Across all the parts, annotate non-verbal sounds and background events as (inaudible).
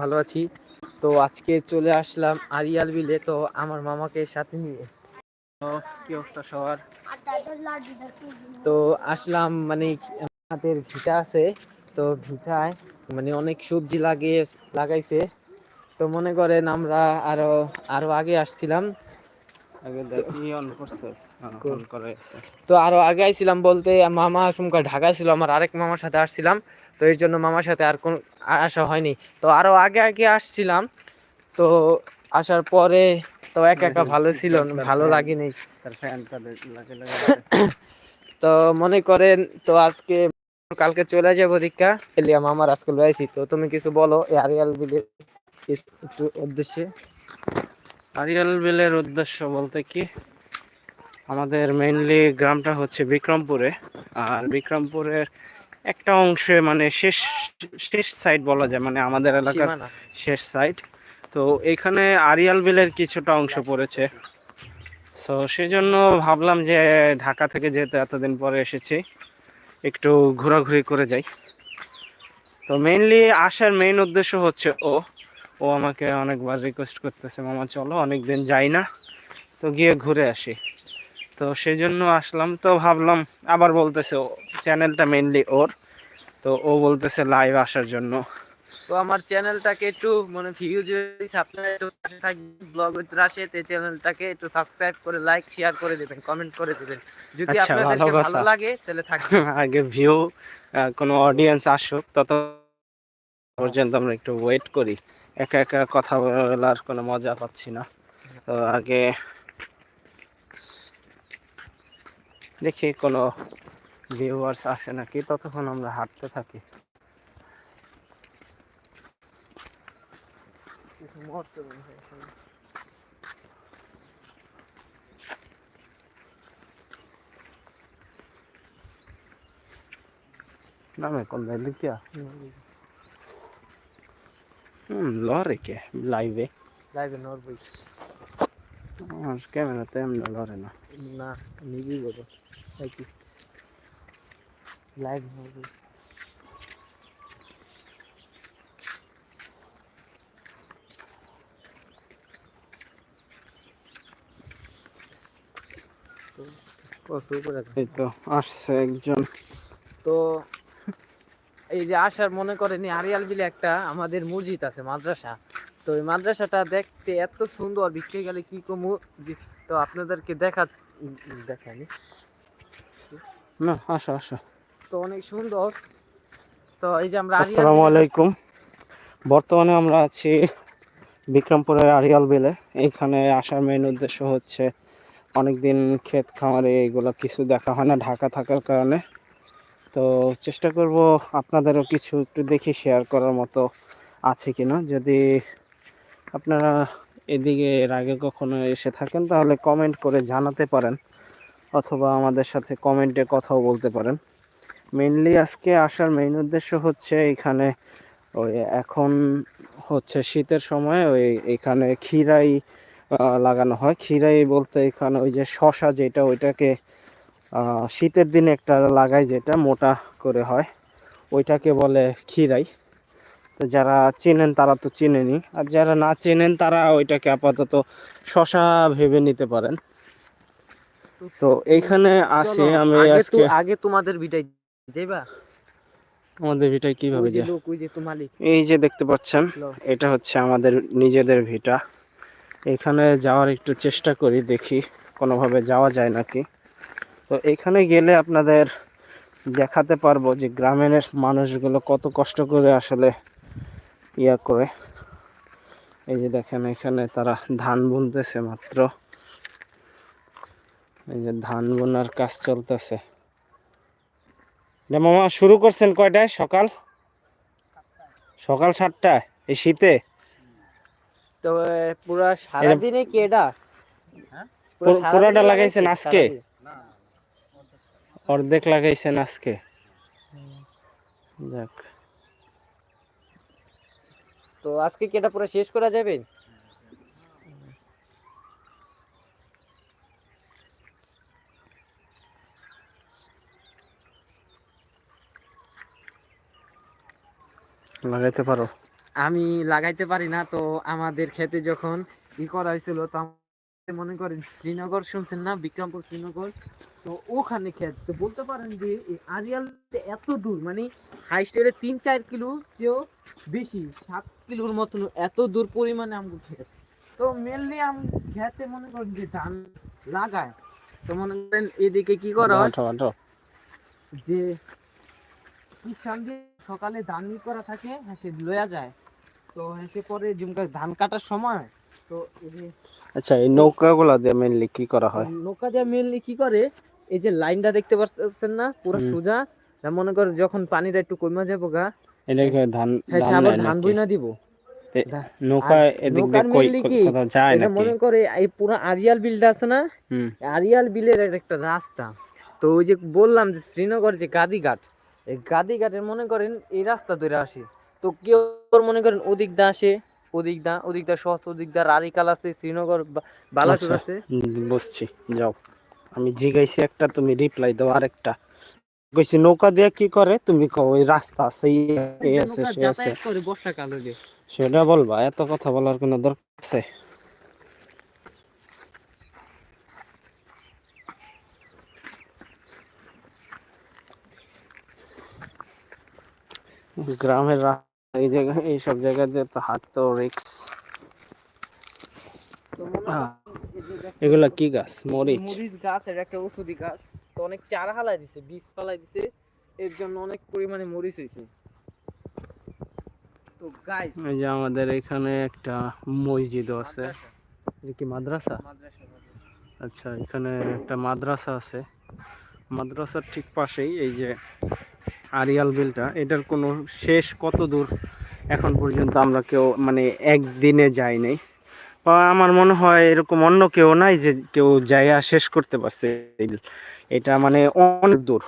ভালো আছি। তো আজকে চলে আসলাম আরিয়াল বিলে, তো আমার মামাকে সাথে নিয়ে। কি অবস্থা সবার? তো আসলাম মানে আমাদের ভিটা আছে, তো ভিটায় মানে অনেক সবজি লাগিয়ে লাগাইছে। তো মনে করেন আমরা আরও আরও আগে আসছিলাম তো আরও আগে আইছিলাম বলতে মামা সুমকা ঢাকায় ছিল আমার আরেক মামার সাথে আসছিলাম। তো এর জন্য মামার সাথে আর কোন আসা হয়নি। তো আরও আগে আগে আসছিলাম। তো আসার পরে তো একা একা ভালো ছিল ভালো লাগেনি। তো মনে করেন তো আজকে কালকে চলে যাব দীক্ষা। এলিয়া মামার আজকে লয়েছি তো তুমি কিছু বলো এই আরিয়াল বিলে একটু উদ্দেশ্যে। আরিয়াল বিলের উদ্দেশ্য বলতে কি আমাদের মেইনলি গ্রামটা হচ্ছে বিক্রমপুরে আর বিক্রমপুরের একটা অংশে মানে শেষ শেষ সাইড বলা যায় মানে আমাদের এলাকার শেষ সাইড তো এখানে আরিয়াল বিলের কিছুটা অংশ পড়েছে। সো সেজন্য ভাবলাম যে ঢাকা থেকে যেহেতু এতদিন পরে এসেছি একটু ঘোরাঘুরি করে যাই। তো মেইনলি আসার মেইন উদ্দেশ্য হচ্ছে ও। ও আমাকে অনেকবার রিকোয়েস্ট করতেছে মামা চলো অনেক দিন যাই না তো গিয়ে ঘুরে আসি। তো সেই জন্য আসলাম তো ভাবলাম আবার বলতেছে চ্যানেলটা মেইনলি ওর তো ও বলতেছে লাইভ আসার জন্য। তো আমার চ্যানেলটাকে একটু মানে ভিউজ আপনারা একটু ব্লগ উইথ রাশেদ এই চ্যানেলটাকে একটু সাবস্ক্রাইব করে লাইক শেয়ার করে দিবেন কমেন্ট করে দিবেন। যদি আচ্ছা, ভালো কথা। ভালো লাগে তাহলে থাকবেন। (laughs) আগে ভিউ কোনো অডিয়েন্স আসুক তত পর্যন্ত আমরা একটু ওয়েট করি। একা একা কথা বলার কোনো মজা পাচ্ছি না। তো আগে দেখি কোনো ভিউয়ার্স আসে নাকি, ততক্ষণ আমরা হাঁটতে থাকি। Dame con delicia. হুম লরে কে লাইভে লাইভে নরবই ক্যামেরাতে এমনি লরে না না নিজেই বলো একই লাইভ নরবই ও শুরু করে দাও। এই তো আসছে একজন তো এই যে আসার মনে করেন আরিয়াল বিলে একটা আমাদের মসজিদ আছে মাদ্রাসা। তো এই মাদ্রাসাটা দেখতে এত সুন্দর বিক্রি গেলে কি কমু? তো আপনাদেরকে দেখা দেখানি না আসো আসো। তো অনেক সুন্দর। তো এই যে আমরা আসসালামু আলাইকুম। বর্তমানে আমরা আছি বিক্রমপুরের আরিয়াল বিলে। এখানে আসার মেইন উদ্দেশ্য হচ্ছে অনেকদিন ক্ষেত খামারে এগুলো কিছু দেখা হয় না ঢাকা থাকার কারণে। তো চেষ্টা করব আপনাদেরও কিছু একটু দেখি শেয়ার করার মতো আছে কিনা। যদি আপনারা এদিকে এর আগে কখনো এসে থাকেন, তাহলে কমেন্ট করে জানাতে পারেন অথবা আমাদের সাথে কমেন্টে কথাও বলতে পারেন। মেইনলি আজকে আসার মেইন উদ্দেশ্য হচ্ছে এখানে ওই এখন হচ্ছে শীতের সময় ওই এখানে ক্ষীরাই লাগানো হয়। ক্ষীরাই বলতে এখানে ওই যে শশা যেটা, ওইটাকে শীতের দিনে একটা লাগায় যেটা মোটা করে হয় ওইটাকে বলে খিরাই তো যারা চেনেন তারা তো চেনেনি আর যারা না চেনেন তারা ওইটাকে আপাতত শশা ভেবে নিতে পারেন। তো এইখানে আসে আমি আজকে আগে তোমাদের বিটাই যাইবা আমাদের ভিটায় কীভাবে যায় এই যে দেখতে পাচ্ছেন এটা হচ্ছে আমাদের নিজেদের ভিটা। এখানে যাওয়ার একটু চেষ্টা করি দেখি কোনোভাবে যাওয়া যায় নাকি। তো এখানে গেলে আপনাদের দেখাতে পারব যে গ্রামের মানুষগুলো কত কষ্ট করে আসলে ইয়া করে। এই যে দেখেন এখানে তারা ধান বুনতেছে মাত্র। এই যে ধান বোনার কাজ চলতেছে। মামা শুরু করছেন কয়টায়? সকাল? সকাল সাতটায়? এই শীতে? তো পুরা সারাদিনে কি এটা? পুরা পুরাটা লাগাইছেন আজকে? অর্ধেক লাগাইছেন আজকে। যাক। তো আজকে কি এটা পুরো শেষ করা যাবে? লাগাইতে পারো। আমি লাগাইতে পারি না তো আমাদের খেতে যখন ই করা হয়েছিল তো মনে করেন শ্রীনগর শুনছেন না? বিক্রমপুর শ্রীনগর? তো ওখানে খেত। তো বলতে পারেন যে এই আরিয়াল এত দূর মানে হাই স্টেলে তিন চার কিলো চেয়েও বেশি সাত কিলোর মতন এত দূর পরিমাণে আমগুলো খেত। তো মেনলি আম খেতে মনে করেন যে ধান লাগায়। তো মনে করেন এদিকে কি করা হয়। যে সকালে ধান করা থাকে হ্যাঁ সে লয়া যায়। তো হ্যাঁ পরে যেমন ধান কাটার সময় তো আচ্ছা এই নৌকাগুলো দিয়ে মেনলি কি করা হয়? নৌকা দিয়ে মেনলি কি করে? এই যে লাইনটা দেখতে পাচ্ছেন না পুরো সোজা। মনে করে যখন পানিটা একটু কমে যাব গা ধান হ্যাঁ সে ধান আবার ধান নাকি? বইনা দিব। নৌকা এদিক দিয়ে কই mainly কি? কোথাও যায় এটা মনে করে এই পুরো আরিয়াল বিলটা আছে না? আরিয়াল বিলের একটা রাস্তা। তো ওই যে বললাম যে শ্রীনগর যে গাদিঘাট এই গাদিঘাটের মনে করেন এই রাস্তা ধরে আসে। তো কেউ মনে করেন ওদিক দা আসে ওদিক দা ওদিক দা সহজ ওদিক দা রারিকাল আছে শ্রীনগর বালাসুর আচ্ছা। আছে। বুঝছি যাও। আমি জিগাইছি একটা তুমি রিপ্লাই দাও আরেকটা। কইছি নৌকা দিয়ে কি করে? তুমি কও ওই রাস্তা আছে এই আছে সে আছে। বর্ষাকাল হইলে। সেটা বলবা এত কথা বলার কোনো দরকার আছে? গ্রামের এই জায়গা এইসব জায়গাতে তো হাঁটতেও রিক্স এগুলা কি গাছ? মরিচ? মরিচ গাছ এটা একটা ওষুধি গাছ। তো অনেক চারা হালাই দিছে বীজ ফালাই দিছে। এর জন্য অনেক পরিমাণে মরিচ হয়েছে তো গাইস এই যে আমাদের এখানে একটা মসজিদও আছে। এটা কি মাদ্রাসা। আচ্ছা এখানে একটা মাদ্রাসা আছে। মাদ্রাসার ঠিক পাশেই এই যে আরিয়াল বিলটা এটার কোনো শেষ কত দূর এখন পর্যন্ত আমরা কেউ মানে একদিনে যাই নাই। আমার মনে হয় এরকম অন্য কেউ নাই যে কেউ জায়গা শেষ করতে পারছে। এটা মানে অনেক দূর।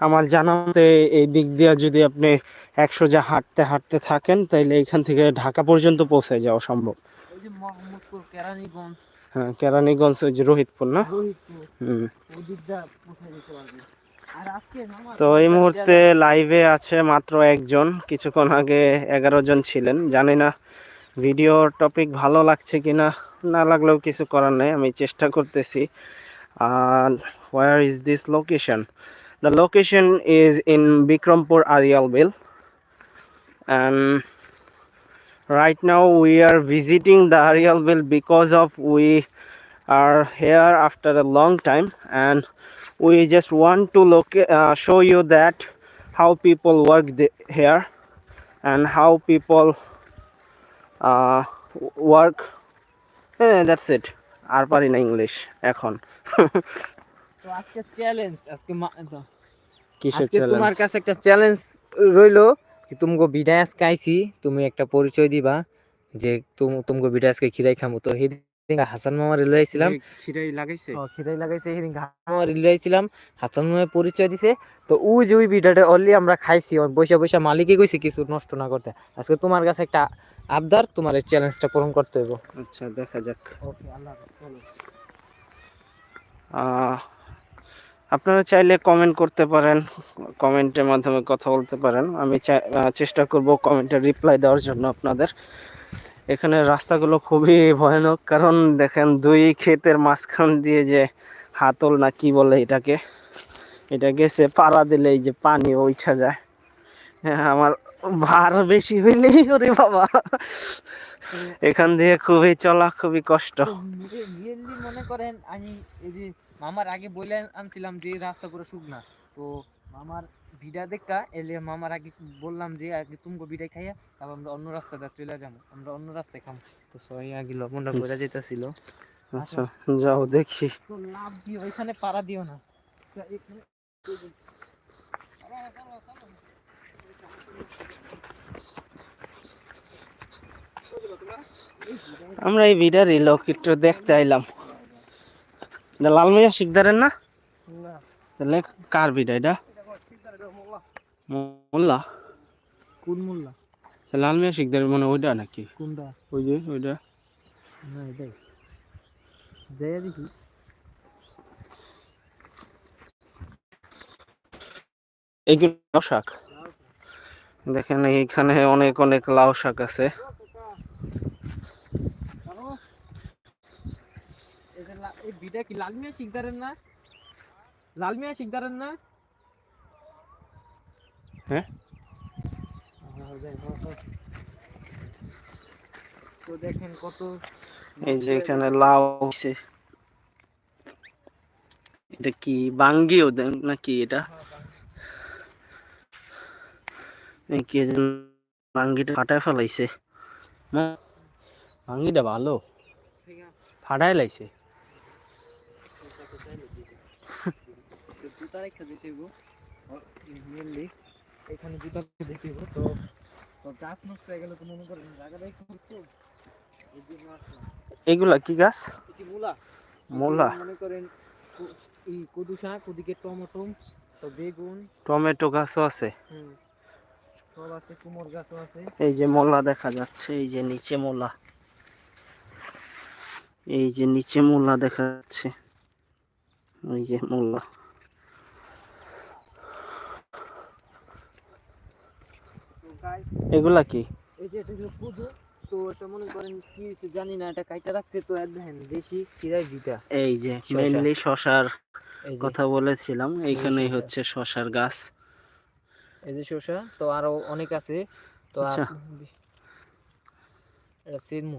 আমার জানা মতে এই দিক দিয়ে যদি আপনি একশো যা হাঁটতে হাঁটতে থাকেন তাইলে এখান থেকে ঢাকা পর্যন্ত পৌঁছে যাওয়া সম্ভব। হ্যাঁ কেরানীগঞ্জ ওই যে রোহিতপুর না? তো এই মুহূর্তে লাইভে আছে মাত্র একজন। কিছুক্ষণ আগে এগারো জন ছিলেন জানি না ভিডিও টপিক ভালো লাগছে কি না না লাগলেও কিছু করার নেই, আমি চেষ্টা করতেছি। আর where is this location the location is in Bikrampur Arial Beel right now we are visiting the Arial Beel because of we are here after a long time and we just want to লোকে show you that how people work they here and how people uh, হ্যাঁ that's it আর পারি না English এখন। তো আজকে challenge আজকে কিসের তোমার কাছে একটা চ্যালেঞ্জ রইল যে তুমগো বিডায়াস কাইছি তুমি একটা পরিচয় দিবা যে তুম তুমগো আজকে খিরাই খামো। তো হাসান মামার লই আইছিলাম। খিরাই লাগাইছে? খিরাই লাগাইছে সেদিন হাসান মামার লই হাসান মামার পরিচয় দিছে। তো ওই যে ওই বিটাটা অলরেডি আমরা খাইছি। কিছু নষ্ট না করতে। আজকে তোমার কাছে একটা আবদার তোমার এই চ্যালেঞ্জটা পূরণ করতে হইব। আচ্ছা দেখা যাক। ওকে আল্লাহ আহ, আপনারা চাইলে কমেন্ট করতে পারেন। কমেন্টের মাধ্যমে কথা বলতে পারেন। আমি চেষ্টা করব কমেন্টের রিপ্লাই দেওয়ার জন্য আপনাদের। এখানে রাস্তাগুলো খুবই ভয়ানক, কারণ দেখেন দুই ক্ষেতের মাঝখান দিয়ে যে হাতল না কি বলে এটাকে এটা গেছে পাড়া দিলে এই যে পানি ওইছা যায়। হ্যাঁ আমার ভার বেশি হইলেই ওরে বাবা। এখান দিয়ে খুবই চলা, খুবই কষ্ট। মনে করেন, আমি এই যে মামার আগে বলে আনছিলাম যে রাস্তা পুরো শুকনা, তো মামার ভিডা দেখা এলে মামার আগে বললাম যে আগে তুমি ভিডা খাইয়া তারপর আমরা অন্য রাস্তা রাস্তাটা চলে যাব আমরা অন্য রাস্তায় খাম। তো সবাই আগে লবণটা বোঝা যেতেছিল আচ্ছা যাও দেখি। তো লাভ দিও ওইখানে পাড়া দিও না। আমরা এই ভিডিওর এই লোক একটু দেখতে আইলাম। লালমিয়া শিকদারের না? তাহলে কার ভিডিও এটা? মোল্লা? কোন মোল্লা? তা লালমিয়া শিকদারের মানে ওইটা নাকি? কোনটা? ওই যে ওইটা। না এটাই। যাইয়া দেখি। এইগুলো লাউ শাক? দেখেন এইখানে অনেক অনেক লাউ শাক আছে। এই বিটা কি লাল মিয়া শিকদারের না? লাল মিয়া শিকদারের না? হ্যাঁ? তো দেখেন কত এই যে এখানে লাউ আছে এটা কি বাঙ্গিও দেন নাকি এটা? কি যেন বাঙ্গিটা ফাটায় ফেলাইছে। বাঙ্গিটা ভালো। ফাটায় লাইছে। জুতা রেখে দিতে মেনলি (laughs) এখানে জুতা রেখে দিতে তো গাছ নষ্ট হয়ে গেলে তো মনে করেন জায়গাটা একটু এগুলা কি গাছ? মূলা। মূলা? মনে করেন এই কদু শাক ওদিকে টমেটো তো বেগুন। টমেটো গাছও আছে। হুম। সব আছে কুমোর গাছও আছে। এই যে মোলা দেখা যাচ্ছে এই যে নিচে মোলা। এই যে নিচে মোলা দেখা যাচ্ছে। এই যে মোলা তো গাছ এগুলা কি? এই যে এটা হলো কদু তো এটা মনে করেন কি জানি না এটা কাইটা রাখছে। তো এক দেখেন দেশি কিরাই দুইটা। এই যে মেইনলি শশার কথা বলেছিলাম এইখানেই হচ্ছে শশার গাছ। এই যে শসা তো আরও অনেক আছে। তো আচ্ছা। এটা সিরমু।